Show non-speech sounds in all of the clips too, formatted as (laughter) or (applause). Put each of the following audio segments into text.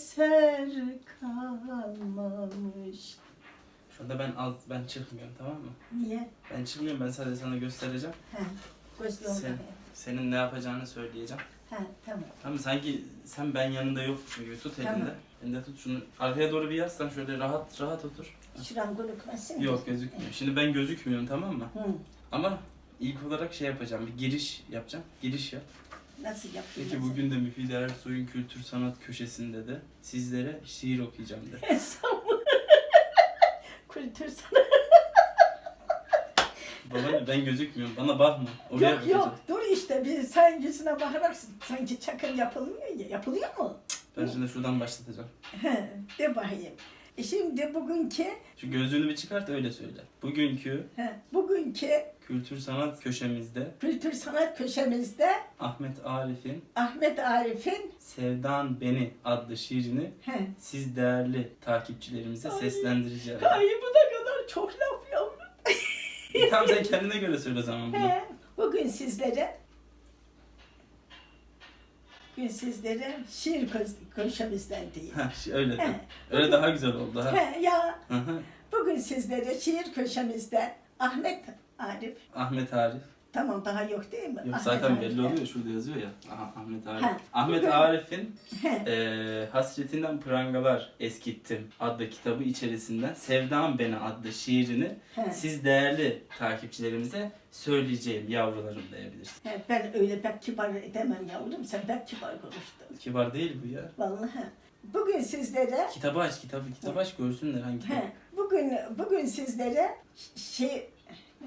eser kalmamış. Şu anda ben az ben çıkmıyorum tamam mı? Niye? Ben çıkmıyorum ben sadece sana göstereceğim. He, gözlüğüm Sen- var. Senin ne yapacağını söyleyeceğim. He, tamam. Tamam sanki sen ben yanında yokmuşsun gibi tut elinde. Tamam. Elinde tut şunu arkaya doğru bir yaslan şöyle rahat rahat otur. Şuram gözükmesin. mi? Yok gözükmüyor. Şimdi ben gözükmüyorum tamam mı? Hı. Ama ilk olarak şey yapacağım. Bir giriş yapacağım. Giriş yap. Nasıl yapayım? Peki bugün de Müfide Ersoy'un kültür sanat köşesinde de sizlere şiir okuyacağım de. (laughs) Kültür sana. Baba ben gözükmüyorum. Bana bakma. Oraya Yok bakacağım. yok dur işte bir sen yüzüne bakarak sanki çakır yapılmıyor ya. Yapılıyor mu? Ben şimdi şuradan başlatacağım. He, de bakayım. E Şimdi bugünkü Şu gözlüğünü bir çıkart öyle söyle. Bugünkü he, bugünkü kültür sanat köşemizde kültür sanat köşemizde Ahmet Arif'in Ahmet Arif'in Sevdan Beni adlı şiirini he, siz değerli takipçilerimize Ay. seslendireceğim. Ay bu da kadar çok laf yavrum. (laughs) Tamam sen kendine göre söyle o zaman bunu. He, bugün sizlere bugün sizlere şiir kö- köşemizden diyeyim. Ha, öyle de. Öyle daha güzel oldu ha. he, ya Hı hı. bugün sizlere şiir köşemizden Ahmet Arif Ahmet Arif. Tamam daha yok değil mi? Yok Ahmet zaten Arif. belli oluyor şurada yazıyor ya. Aha, Ahmet Arif. Ha, Ahmet Arif'in eee Hasretinden Prangalar Eskittim adlı kitabı içerisinden Sevdam Beni adlı şiirini he, siz değerli takipçilerimize söyleyeceğim yavrularım diyebilirsin. he, ben öyle pek kibar edemem yavrum sen pek kibar konuştun. Kibar değil bu ya. Vallahi. Bugün sizlere Kitabı aç kitabı kitabı aç görsünler hangi kitap. he, bugün bugün sizlere ş- şey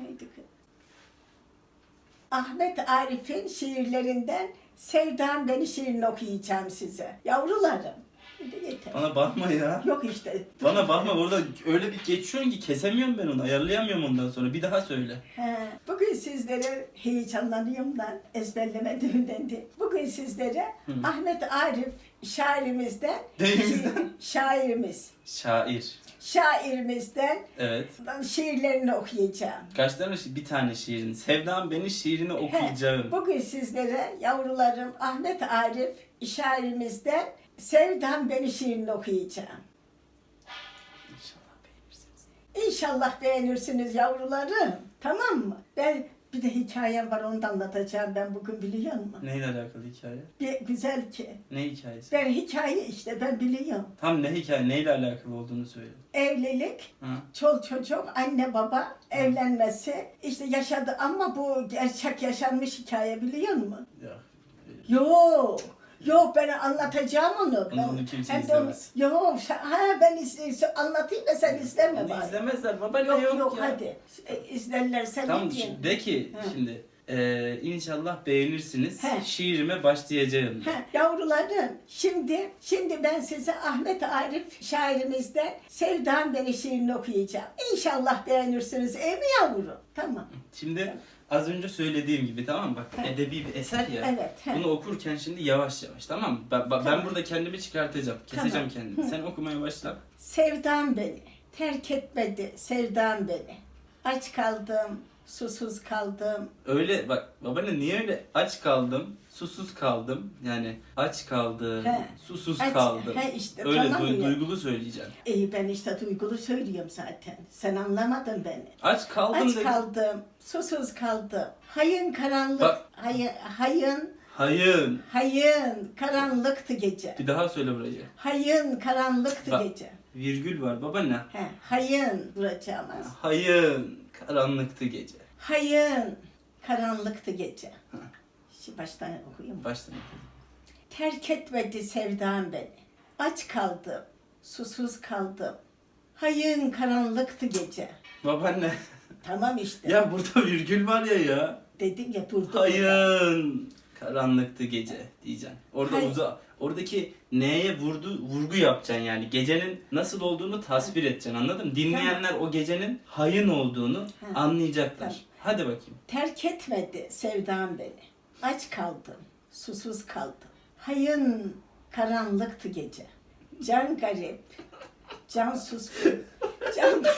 neydi? Ahmet Arif'in şiirlerinden Sevdam Beni şiirini okuyacağım size. Yavrularım. Yeter. Bana bakma ya. Yok işte. Bana bakma orada öyle bir geçiyorsun ki kesemiyorum ben onu ayarlayamıyorum ondan sonra bir daha söyle. He, bugün sizlere heyecanlanıyorum ben ezberlemediğimden de. Bugün sizlere Hı. Ahmet Arif şairimizden Neyimizden? şi- şairimiz. Şair. Şairimizden Evet. şiirlerini okuyacağım. Kaç tane şi- bir tane şiirini. Sevdam beni şiirini okuyacağım. Bugün sizlere yavrularım Ahmet Arif şairimizden Sevdam Beni şiirini okuyacağım. İnşallah beğenirsiniz. İnşallah beğenirsiniz yavrularım. Tamam mı? Ben bir de hikayem var onu da anlatacağım ben bugün biliyor musun? Neyle alakalı hikaye? Bir güzel ki. Ne hikayesi? Ben hikaye işte ben biliyorum. Tam ne hikaye neyle alakalı olduğunu söyle. Evlilik, Ha? çol çocuk, anne baba evlenmesi işte yaşadı ama bu gerçek yaşanmış hikaye biliyor musun? Ya. Yok. Yok ben anlatacağım onu. Ben, onu kimse hem de onu- izlemez. Yok sen- ha ben iz, anlatayım da sen izleme Onu bari. izlemezler baba ne Yok yok, yok, ya. hadi. E, izlerler sen Tamam ne diyorsun? şimdi de ki Ha. şimdi eee inşallah beğenirsiniz. He. Şiirime başlayacağım. Ha, yavrularım şimdi şimdi ben size Ahmet Arif şairimizden Sevdam Beni şiirini okuyacağım. İnşallah beğenirsiniz ey mi yavrum? Tamam. Şimdi az önce söylediğim gibi tamam mı? Bak He. edebi bir eser ya. Evet. he. Bunu okurken şimdi yavaş yavaş tamam mı? Ben, ben- ben Tamam. burada kendimi çıkartacağım. Keseceğim Tamam. kendimi. Hı. Sen okumaya başla. Sevdam beni, terk etmedi sevdam beni. Aç kaldım, susuz kaldım. Öyle bak babaanne niye öyle aç kaldım, susuz kaldım. Yani aç kaldım, He. susuz Aç- kaldım. he işte, öyle tamam du- ya. duygulu söyleyeceğim. İyi ben işte duygulu söylüyorum zaten. Sen anlamadın beni. Aç kaldım Aç dedim. kaldım, susuz kaldım. Hayın karanlık, Bak. hayın, hayın, Hayın. hayın karanlıktı gece. Bir daha söyle burayı. Hayın karanlıktı Bak. gece. Virgül var babaanne. He, hayın duracağımız. Hayın. Karanlıktı gece. Hayın karanlıktı gece. Ha. Şimdi baştan okuyayım. Baştan. Terk etmedi sevdam beni. Aç kaldım, susuz kaldım. Hayın karanlıktı gece. Babaanne. Tamam işte. ya burada virgül var ya ya. Dedim ya burada. Hayın. Karanlıktı gece diyeceksin. Orada Hayır. uza oradaki neye vurdu vurgu yapacaksın yani. Gecenin nasıl olduğunu tasvir edeceksin anladın mı? Dinleyenler o gecenin hayın olduğunu Ha. anlayacaklar. Hadi bakayım. Terk etmedi sevdam beni. Aç kaldım, susuz kaldım. Hayın karanlıktı gece. Can garip, can suskun, can... (laughs)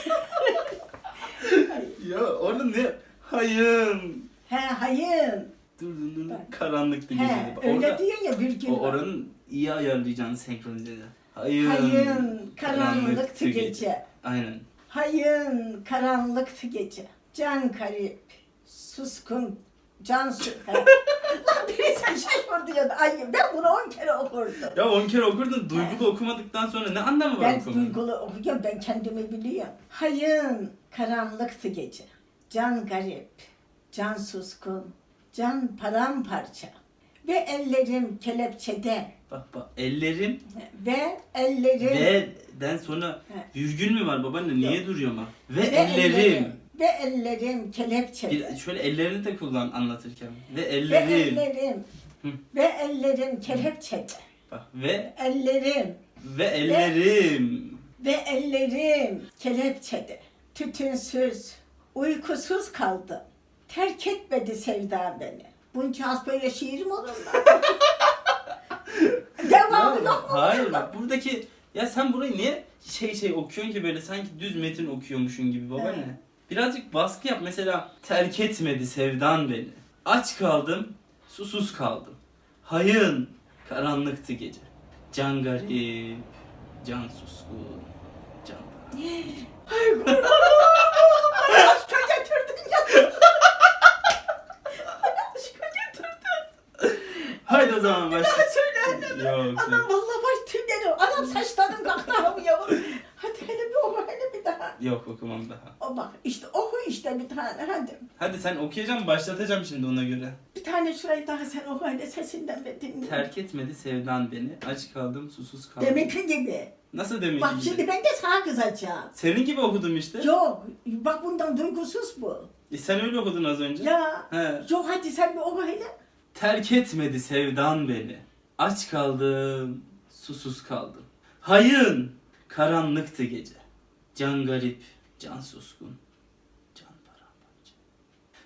Ya orada ne? Hayın. He hayın. Dur dur dur. Bak. Karanlıktı He geceydi. öyle Orada, diyor ya bir gün. o oranın iyi ayarlayacaksın senkronize. Hayın, Hayın karanlıktı gece. Aynen. Hayın karanlıktı gece. Can garip, suskun, can su... (laughs) Lan biri sen şaşırdı ya. Ay ben bunu on kere okurdum. Ya on kere okurdun duygulu okumadıktan sonra ne anlamı var Ben okumanın? duygulu okuyorum, ben kendimi biliyorum. Hayın karanlıktı gece. Can garip, can suskun, can paramparça. Ve ellerim kelepçede. Bak bak ellerim Ve ellerim... ve den sonra virgül mü var babaanne niye duruyor ama? Ve, ve ellerim. Ve ellerim kelepçede. Bir, şöyle ellerini de kullan anlatırken. Ve Ve ellerim. ellerim. Hı. Ve ellerim kelepçede. Bak ve Ellerim. ve ellerim. Ve ellerim kelepçede. Tütünsüz, uykusuz kaldım. Terk etmedi sevda beni. Bunca az böyle şiir mi olur lan? (laughs) Devamı Ya, yok mu? hayır bak buradaki ya sen burayı niye şey şey okuyorsun ki böyle sanki düz metin okuyormuşsun gibi babaanne. He. Birazcık baskı yap mesela terk etmedi sevdan beni. Aç kaldım, susuz kaldım. Hayın, karanlıktı gece. Can garip, can suskun, can Ay kurban olayım. (laughs) Haydi o zaman başla. Daha söyle. Yok, Anam vallahi var tüylerim. Anam saçlarım kalktı yavrum. Hadi hele bir oku hele bir daha. Yok okumam daha. O bak işte oku işte bir tane hadi. Hadi sen okuyacağım başlatacağım şimdi ona göre. Bir tane şurayı daha sen oku hele sesinden de dinle. Terk etmedi sevdan beni. Aç kaldım, susuz kaldım. Deminki gibi. Nasıl demek Bak gibi? şimdi ben de sana kızacağım. Senin gibi okudum işte. Yok bak bundan duygusuz bu. E sen öyle okudun az önce. Ya He. yok hadi sen bir oku hele. Terk etmedi sevdan beni. Aç kaldım, susuz kaldım. Hayın, karanlıktı gece. Can garip, can suskun, can paramparça.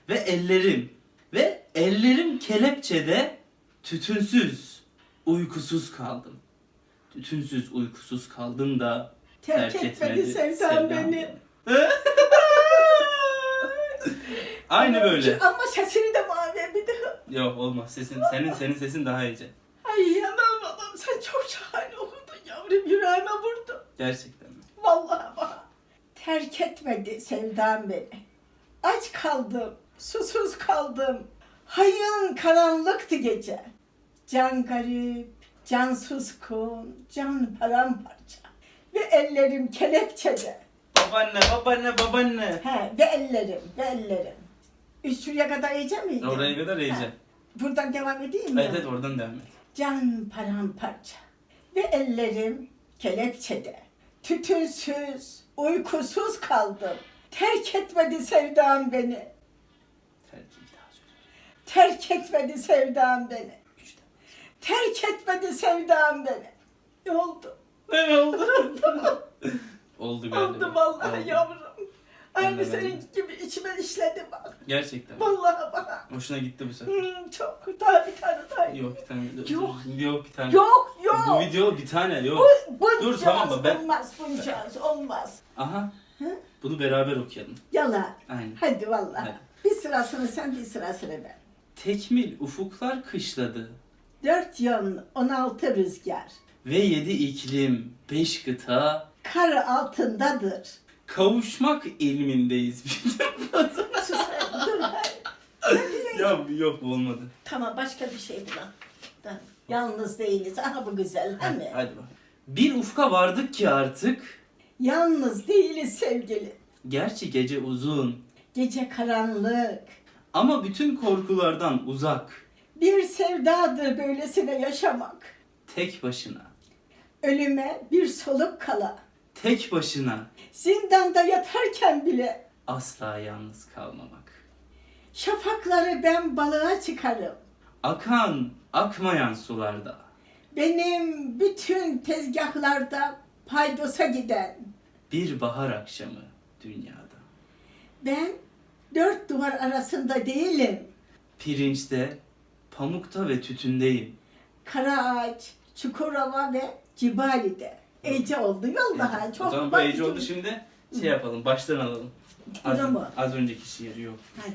Ve ellerim, ve ellerim kelepçede tütünsüz, uykusuz kaldım. Tütünsüz, uykusuz kaldım da Terk, etmedi sevdan beni. (laughs) Aynı böyle. Ama sesini de. Yok olmaz. Sesin senin senin sesin daha iyice. Ay anam anam sen çok şahane okudun yavrum yüreğime vurdun. Gerçekten mi? Vallahi bak. Terk etmedi sevdam beni. Aç kaldım, susuz kaldım. Hayın karanlıktı gece. Can garip, can suskun, can paramparça. Ve ellerim kelepçede. Babaanne, babaanne, babaanne. He, ve ellerim, ve ellerim. Şuraya kadar iyice miydi? Oraya kadar. Ha, Buradan devam edeyim mi? Evet evet oradan devam et. Can paramparça ve ellerim kelepçede. Tütünsüz, uykusuz kaldım. Terk etmedi sevdam beni. Terk. Terk etmedi sevdam beni. Terk etmedi sevdam beni. Ne oldu? Ne oldu? (laughs) oldu galiba. Oldu vallahi Oldu. yavrum. Aynı Vallahi senin gibi içime işledi bak. Gerçekten. Vallahi bak. Hoşuna gitti bu sefer. Hmm, çok. Daha bir tane daha. Yok bir tane. Yok. Yok bir tane. Yok yok. Bu video bir tane yok. Bu, bu Dur, tamam mı? Ben- Olmaz buncağız olmaz. Aha. Hı? Bunu beraber okuyalım. Yalan. Aynen. Hadi vallahi. Hadi. Bir sırasını sen bir sırasını ben. Tekmil ufuklar kışladı Dört yön, on altı rüzgar. ve yedi iklim, beş kıta, Kar altındadır. Kavuşmak ilmindeyiz. (laughs) Sus, dur. ya yok bu olmadı. Tamam başka bir şey bulalım. Da- Yalnız değiliz. Aha bu güzel değil mi? Hadi bak. Bir ufka vardık ki artık, Yalnız değiliz sevgili. gerçi gece uzun Gece karanlık. ama bütün korkulardan uzak, Bir sevdadır böylesine yaşamak. tek başına, Ölüme bir soluk kala. Tek başına Zindanda yatarken bile asla yalnız kalmamak. şafakları ben balığa çıkarım. Akan, akmayan sularda, Benim bütün tezgahlarda paydosa giden. bir bahar akşamı dünyada. Ben dört duvar arasında değilim. Pirinçte, pamukta ve tütündeyim. Kara ağaç, Çukurova ve Cibali'de. Ece oldu vallahi. Çok o zaman bu bak- Ece oldu şimdi şey yapalım, baştan alalım. Az, Bunu mu? az önceki şiir yok. Hadi.